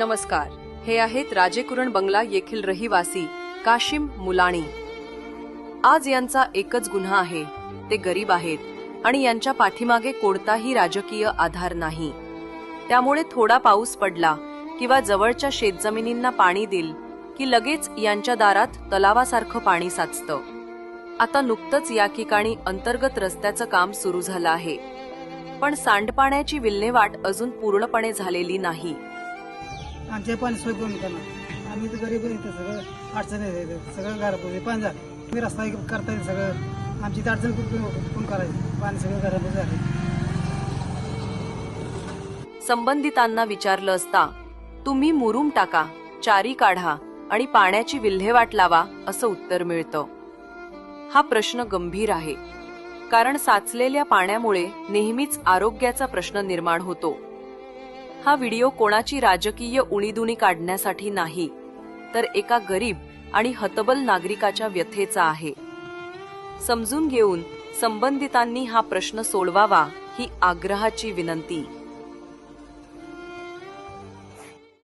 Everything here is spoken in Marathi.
नमस्कार. हे आहेत राजेकुरण बंगला येथील रहिवासी काशिम मुलाणी. आज यांचा एकच गुन्हा आहे. ते गरीब आहेत आणि यांच्या पाठीमागे कोणताही राजकीय आधार नाही. त्यामुळे थोडा पाऊस पडला किंवा जवळच्या शेतजमिनींना पाणी दिल की लगेच यांच्या दारात तलावासारखं पाणी साचतं. आता नुकतंच या ठिकाणी अंतर्गत रस्त्याचं काम सुरू झालं आहे. पण सांडपाण्याची विल्हेवाट अजून पूर्णपणे झालेली नाही. आमच्या पाणी सोय करणार आम्ही तर गरीब आहे इथं सगळं अडचण आहे सगळं घरामध्ये पाणी झालं. तुम्ही रस्ता करता येईल सगळं आमची तर अडचण कोण करायची? पाणी सगळं घरामध्ये झालं संबंधितांना विचारलं असता तुम्ही मुरुम टाका चारी काढा आणि पाण्याची विल्हेवाट लावा असं उत्तर मिळतं. हा प्रश्न गंभीर आहे. कारण साचलेल्या पाण्यामुळे नेहमीच आरोग्याचा प्रश्न निर्माण होतो. हा व्हिडिओ कोणाची राजकीय उणीदुणी काढण्यासाठी नाही तर एका गरीब आणि हतबल नागरिकाच्या व्यथेचा आहे. समजून घेऊन संबंधितांनी हा प्रश्न सोडवावा ही आग्रहाची विनंती.